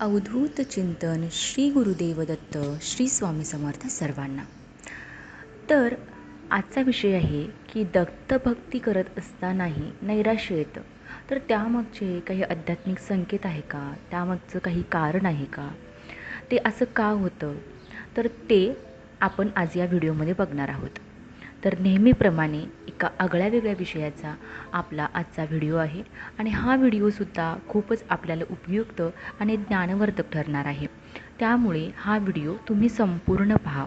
अवधूत चिंतन श्री गुरुदेव दत्त श्री स्वामी समर्थ सर्वांना. तर आजचा विषय आहे की दत्तभक्ती करत असतानाही नैराश्य येतं. तर त्यामागचे काही आध्यात्मिक संकेत आहे का? त्यामागचं काही कारण आहे का? ते असं का होतं? तर ते आपण आज या व्हिडिओमध्ये बघणार आहोत. तर नेहमीप्रमाणे एका आगळ्या वेगळ्या विषयाचा आपला आजचा व्हिडिओ आहे आणि हा व्हिडिओसुद्धा खूपच आपल्याला उपयुक्त आणि ज्ञानवर्धक ठरणार आहे. त्यामुळे हा व्हिडिओ तुम्ही संपूर्ण पहा.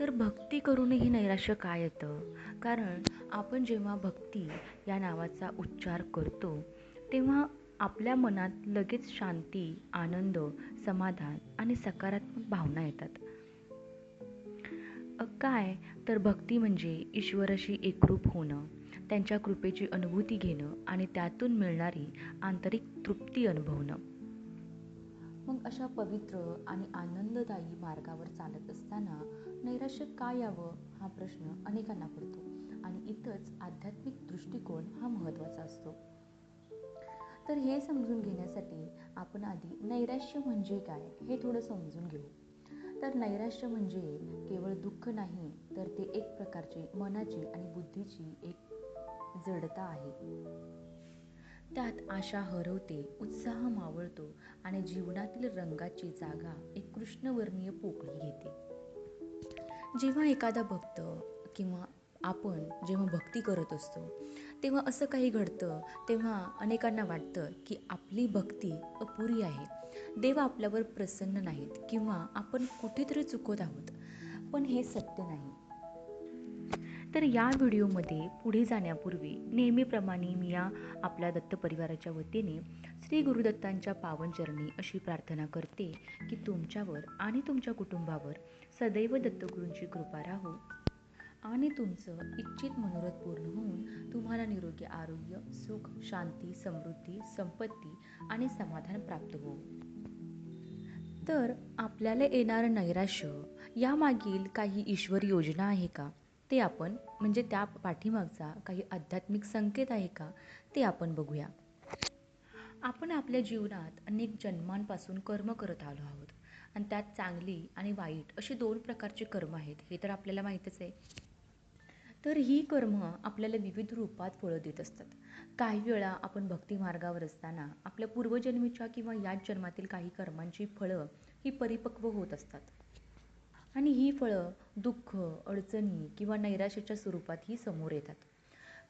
तर भक्ती करूनही नैराश्य काय येतं? कारण आपण जेव्हा भक्ती या नावाचा उच्चार करतो तेव्हा आपल्या मनात लगेच शांती आनंद समाधान आणि सकारात्मक भावना येतात. काय? तर भक्ती म्हणजे ईश्वराशी एकरूप होणं त्यांच्या कृपेची अनुभूती घेणं आणि त्यातून मिळणारी आंतरिक तृप्ती अनुभवणं. मग अशा पवित्र आणि आनंददायी मार्गावर चालत असताना नैराश्य का यावं? हा प्रश्न अनेकांना पडतो आणि इथंच आध्यात्मिक दृष्टिकोन हा महत्त्वाचा असतो. तर हे समजून घेण्यासाठी आपण आधी नैराश्य म्हणजे काय हे थोडं समजून घेऊ. तर नैराश्य म्हणजे केवळ दुःख नाही तर ते एक प्रकारची मनाची आणि बुद्धीची एक जडता आहे. त्यात आशा हरवते उत्साह मावळतो आणि जीवनातील रंगाची जागा एक कृष्णवर्णीय पोकळी घेते. जेव्हा एखादा भक्त किंवा आपण जेव्हा भक्ती करत असतो तेव्हा असं काही घडतं तेव्हा अनेकांना वाटतं की आपली भक्ती अपुरी आहे. देव आपल्यावर प्रसन्न नाहीत किंवा आपण कुठेतरी चुकत आहोत. पण हे सत्य नाही. तर या व्हिडिओमध्ये पुढे जाण्यापूर्वी नेहमीप्रमाणे मी या आपल्या दत्त परिवाराच्या वतीने श्री गुरुदत्तांच्या पावनचरणी अशी प्रार्थना करते की तुमच्यावर आणि तुमच्या कुटुंबावर सदैव दत्तगुरूंची कृपा राहो आणि तुमचं इच्छित मनोरथ पूर्ण होऊन तुम्हाला निरोगी आरोग्य सुख शांती समृद्धी संपत्ती आणि समाधान प्राप्त होऊ तर आपल्याला येणारं नैराश्य यामागील काही ईश्वर योजना आहे का? ते आपण म्हणजे त्या पाठीमागचा काही आध्यात्मिक संकेत आहे का? ते आपण बघूया. आपण आपल्या जीवनात अनेक जन्मांपासून कर्म करत आलो आहोत. आणि त्यात चांगली आणि वाईट अशी दोन प्रकारचे कर्म आहेत हे तर आपल्याला माहीतच आहे. तर ही कर्म आपल्याला विविध रूपात फळं देत असतात. काही वेळा आपण भक्ती मार्गावर असताना आपल्या पूर्वजन्मीच्या किंवा याच जन्मातील काही कर्मांची फळं ही परिपक्व होत असतात. आणि ही फळं दुःख अडचणी किंवा नैराश्याच्या स्वरूपात ही समोर येतात.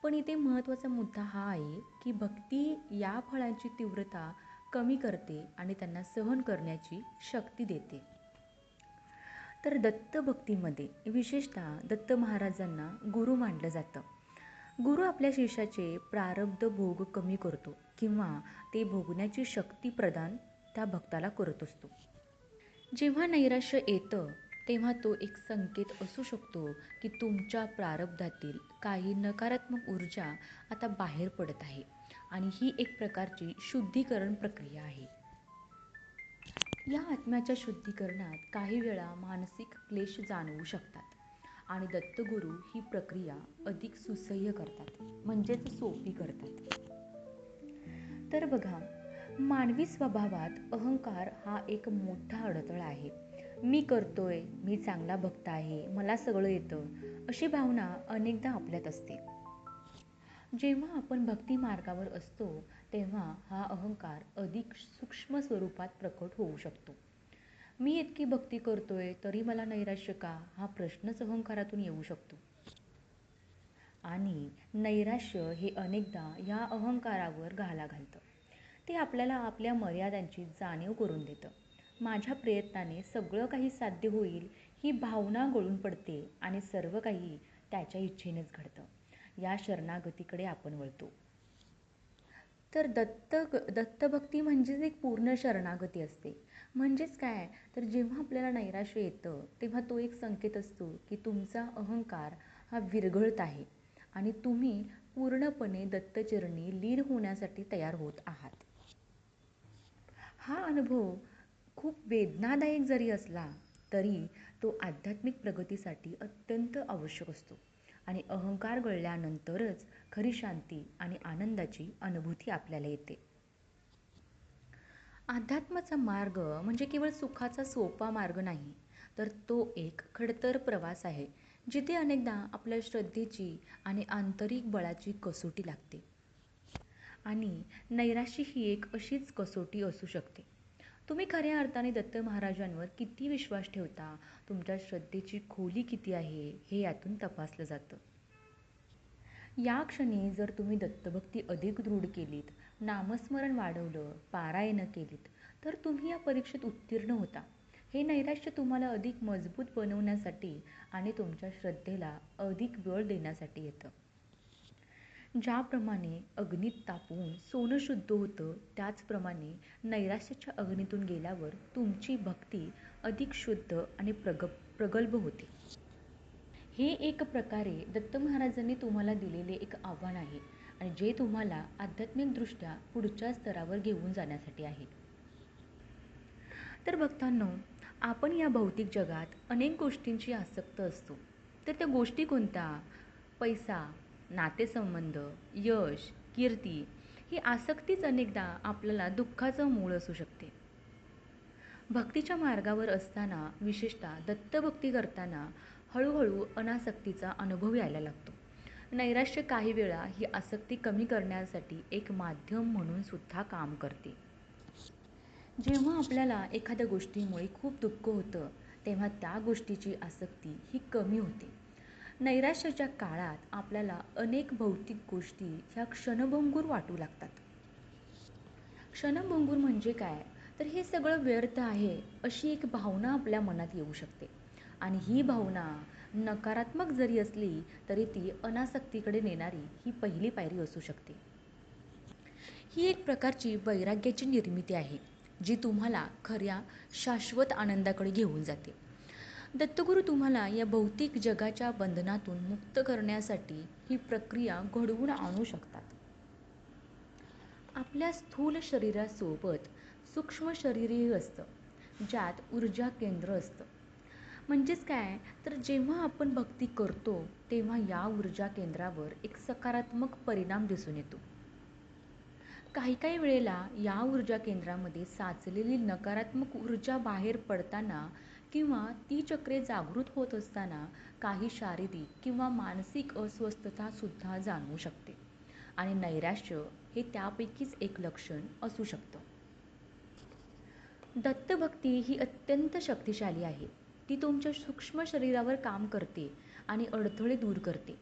पण इथे महत्त्वाचा मुद्दा हा आहे की भक्ती या फळांची तीव्रता कमी करते आणि त्यांना सहन करण्याची शक्ती देते. तर दत्तभक्तीमध्ये विशेषतः दत्त महाराजांना गुरु मानलं जातं. गुरु आपल्या शिष्याचे प्रारब्ध भोग कमी करतो किंवा ते भोगण्याची शक्ती प्रदान त्या भक्ताला करत असतो. जेव्हा नैराश्य येतं तेव्हा तो एक संकेत असू शकतो की तुमच्या प्रारब्धातील काही नकारात्मक ऊर्जा आता बाहेर पडत आहे आणि ही एक प्रकारची शुद्धीकरण प्रक्रिया आहे. या आत्म्याच्या शुद्धीकरणात काही वेळा मानसिक क्लेश जाणवू शकतात. आणि दत्तगुरू ही प्रक्रिया अधिक सुसह्य करतात. म्हणजेच सोपी करतात. तर बघा मानवी स्वभावात अहंकार हा एक मोठा अडथळा आहे. मी करतोय मी चांगला भक्त आहे मला सगळं येतं अशी भावना अनेकदा आपल्यात असते. जेव्हा आपण भक्ती मार्गावर असतो तेव्हा हा अहंकार अधिक सूक्ष्म स्वरूपात प्रकट होऊ शकतो. मी इतकी भक्ती करतोय तरी मला नैराश्य का? हा प्रश्नच अहंकारातून येऊ शकतो. आणि नैराश्य हे अनेकदा या अहंकारावर घाला घालतं ते आपल्याला आपल्या मर्यादांची जाणीव करून देतं. माझ्या प्रयत्नाने सगळं काही साध्य होईल ही भावना गळून पडते आणि सर्व काही त्याच्या इच्छेनेच घडतं. या शरणागतीकडे आपण वळतो. तर दत्त दत्तभक्ती म्हणजेच एक पूर्ण शरणागती असते. म्हणजेच काय? तर जेव्हा आपल्याला नैराश्य येतं तेव्हा तो एक संकेत असतो की तुमचा अहंकार हा विरघळत आहे आणि तुम्ही पूर्णपणे दत्तचरणी लीन होण्यासाठी तयार होत आहात. हा अनुभव खूप वेदनादायक जरी असला तरी तो आध्यात्मिक प्रगतीसाठी अत्यंत आवश्यक असतो आणि अहंकार गळल्यानंतरच खरी शांती आणि आनंदाची अनुभूती आपल्याला येते. अध्यात्माचा मार्ग म्हणजे केवळ सुखाचा सोपा मार्ग नाही तर तो एक खडतर प्रवास आहे जिथे अनेकदा आपल्या श्रद्धेची आणि आंतरिक बळाची कसोटी लागते. आणि नैराश्य ही एक अशीच कसोटी असू शकते. तुम्ही खऱ्या अर्थाने दत्त महाराजांवर किती विश्वास ठेवता? तुमच्या श्रद्धेची खोली किती आहे? हे यातून तपासलं जातं. या क्षणी जर तुम्ही दत्तभक्ती अधिक दृढ केलीत नामस्मरण वाढवलं पारायणं केलीत. तर तुम्ही या परीक्षेत उत्तीर्ण होता. हे नैराश्य तुम्हाला अधिक मजबूत बनवण्यासाठी आणि तुमच्या श्रद्धेला अधिक बळ देण्यासाठी येतं. ज्याप्रमाणे अग्नीत तापवून सोनं शुद्ध होतं त्याचप्रमाणे नैराश्याच्या अग्नीतून गेल्यावर तुमची भक्ती अधिक शुद्ध आणि प्रग प्रगल्भ होते. हे एक प्रकारे दत्त महाराजांनी तुम्हाला दिलेले एक आव्हान आहे. आणि जे तुम्हाला आध्यात्मिकदृष्ट्या पुढच्या स्तरावर घेऊन जाण्यासाठी आहे. तर भक्तांनो आपण या भौतिक जगात अनेक गोष्टींची आसक्त असतो. तर त्या गोष्टी कोणत्या? पैसा नातेसंबंध यश कीर्ती ही आसक्तीच अनेकदा आपल्याला दुःखाचं मूळ असू शकते. भक्तीच्या मार्गावर असताना विशेषतः दत्तभक्ती करताना हळूहळू अनासक्तीचा अनुभव यायला लागतो. नैराश्य काही वेळा ही आसक्ती कमी करण्यासाठी एक माध्यम म्हणून सुद्धा काम करते. जेव्हा आपल्याला एखाद्या गोष्टीमुळे खूप दुःख होतं तेव्हा त्या गोष्टीची आसक्ती ही कमी होते. नैराश्याच्या काळात आपल्याला अनेक भौतिक गोष्टी ह्या क्षणभंगूर वाटू लागतात. क्षणभंगूर म्हणजे काय? तर हे सगळं व्यर्थ आहे अशी एक भावना आपल्या मनात येऊ शकते. आणि ही भावना नकारात्मक जरी असली तरी ती अनासक्तीकडे नेणारी ही पहिली पायरी असू शकते. ही एक प्रकारची वैराग्याची निर्मिती आहे जी तुम्हाला खऱ्या शाश्वत आनंदाकडे घेऊन जाते. दत्तगुरू तुम्हाला या भौतिक जगाच्या बंधनातून मुक्त करण्यासाठी ही प्रक्रिया घडवून आणू शकतात. आपल्या स्थूल शरीरासोबत सूक्ष्म शरीरही असतं ज्यात ऊर्जा केंद्र असतं. म्हणजेच काय? तर जेव्हा आपण भक्ती करतो तेव्हा या ऊर्जा केंद्रावर एक सकारात्मक परिणाम दिसून येतो. काही काही वेळेला या ऊर्जा केंद्रामध्ये साचलेली नकारात्मक ऊर्जा बाहेर पडताना किंवा ती चक्रे जागृत होत असताना काही शारीरिक किंवा मानसिक अस्वस्थतासुद्धा जाणवू शकते आणि नैराश्य हे त्यापैकीच एक लक्षण असू शकतं. दत्तभक्ती ही अत्यंत शक्तिशाली आहे. ती तुमच्या सूक्ष्म शरीरावर काम करते आणि अडथळे दूर करते.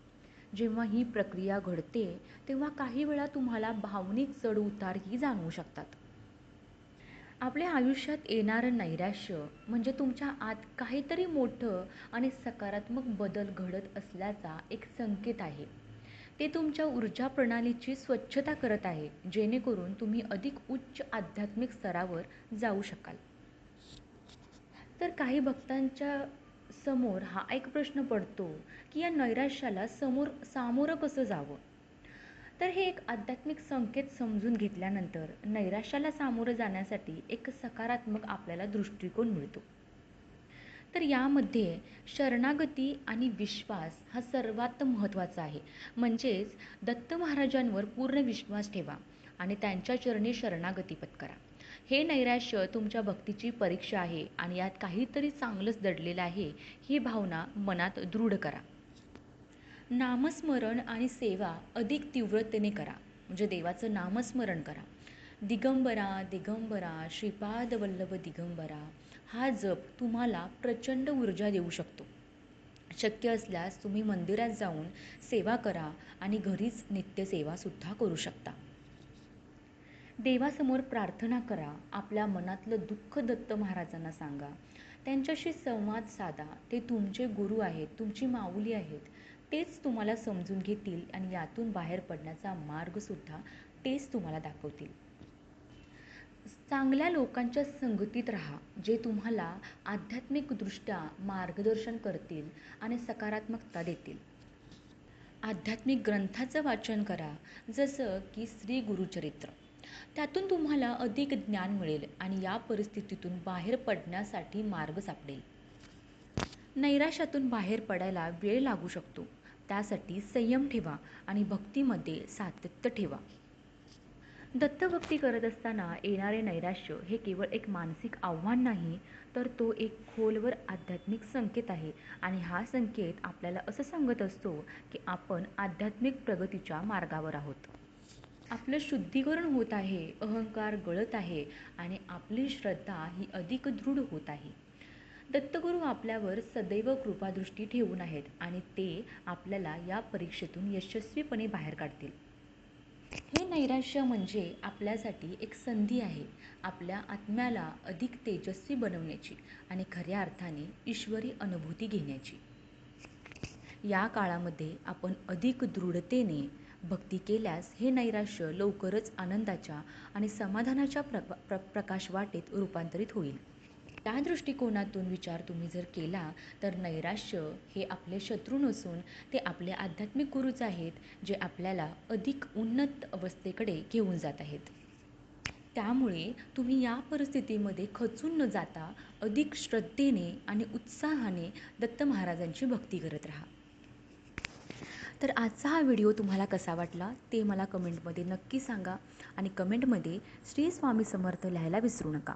जेव्हा ही प्रक्रिया घडते तेव्हा काही वेळा तुम्हाला भावनिक चढउतारही जाणवू शकतात. आपल्या आयुष्यात येणारं नैराश्य म्हणजे तुमच्या आत काहीतरी मोठं आणि सकारात्मक बदल घडत असल्याचा एक संकेत आहे. ते तुमच्या ऊर्जा प्रणालीची स्वच्छता करत आहे जेणेकरून तुम्ही अधिक उच्च आध्यात्मिक स्तरावर जाऊ शकाल. तर काही भक्तांच्या समोर हा एक प्रश्न पडतो की या नैराश्याला समोर सामोरं कसं जावं? तर हे एक आध्यात्मिक संकेत समजून घेतल्यानंतर नैराश्याला सामोरं जाण्यासाठी एक सकारात्मक आपल्याला दृष्टिकोन मिळतो. तर यामध्ये शरणागती आणि विश्वास हा सर्वात महत्त्वाचा आहे. म्हणजेच दत्त महाराजांवर पूर्ण विश्वास ठेवा आणि त्यांच्या चरणी शरणागती पत्करा. हे नैराश्य तुमच्या भक्तीची परीक्षा आहे आणि यात काहीतरी चांगलंच दडलेलं आहे ही भावना मनात दृढ करा. नामस्मरण आणि सेवा अधिक तीव्रतेने करा. म्हणजे देवाचं नामस्मरण करा. दिगंबरा दिगंबरा श्रीपाद वल्लभ दिगंबरा हा जप तुम्हाला प्रचंड ऊर्जा देऊ शकतो. शक्य असल्यास तुम्ही मंदिरात जाऊन सेवा करा आणि घरीच नित्यसेवासुद्धा करू शकता. देवासमोर प्रार्थना करा आपल्या मनातलं दुःख दत्त महाराजांना सांगा. त्यांच्याशी संवाद साधा. ते तुमचे गुरु आहेत तुमची माऊली आहेत. तेच तुम्हाला समजून घेतील आणि यातून बाहेर पडण्याचा मार्गसुद्धा तेच तुम्हाला दाखवतील. चांगल्या लोकांच्या संगतीत राहा जे तुम्हाला आध्यात्मिकदृष्ट्या मार्गदर्शन करतील आणि सकारात्मकता देतील. आध्यात्मिक ग्रंथाचं वाचन करा जसं की श्री गुरुचरित्र. त्यातून तुम्हाला अधिक ज्ञान मिळेल आणि या परिस्थितीतून बाहेर पडण्यासाठी मार्ग सापडेल. नैराश्यातून बाहेर पडायला वेळ लागू शकतो. त्यासाठी संयम ठेवा आणि भक्तीमध्ये सातत्य ठेवा. दत्तभक्ती करत असताना येणारे नैराश्य हे केवळ एक मानसिक आव्हान नाही तर तो एक खोलवर आध्यात्मिक संकेत आहे आणि हा संकेत आपल्याला असं सांगत असतो की आपण आध्यात्मिक प्रगतीच्या मार्गावर आहोत. आपलं शुद्धीकरण होत आहे अहंकार गळत आहे आणि आपली श्रद्धा ही अधिक दृढ होत आहे. दत्तगुरू आपल्यावर सदैव कृपादृष्टी ठेवून आहेत आणि ते आपल्याला या परीक्षेतून यशस्वीपणे बाहेर काढतील. हे नैराश्य म्हणजे आपल्यासाठी एक संधी आहे आपल्या आत्म्याला अधिक तेजस्वी बनवण्याची आणि खऱ्या अर्थाने ईश्वरी अनुभूती घेण्याची. या काळामध्ये आपण अधिक दृढतेने भक्ती केल्यास हे नैराश्य लवकरच आनंदाच्या आणि समाधानाच्या प्र प्र प्रकाश वाटेत रूपांतरित होईल. त्या दृष्टिकोनातून विचार तुम्ही जर केला तर नैराश्य हे आपले शत्रू नसून ते आपले आध्यात्मिक गुरुच आहेत जे आपल्याला अधिक उन्नत अवस्थेकडे घेऊन जात आहेत. त्यामुळे तुम्ही या परिस्थितीमध्ये खचून न जाता अधिक श्रद्धेने आणि उत्साहाने दत्त महाराजांची भक्ती करत राहा. तर आजचा हा व्हिडिओ तुम्हाला कसा वाटला ते मला कमेंटमध्ये नक्की सांगा आणि कमेंटमध्ये श्री स्वामी समर्थ लिहायला विसरू नका.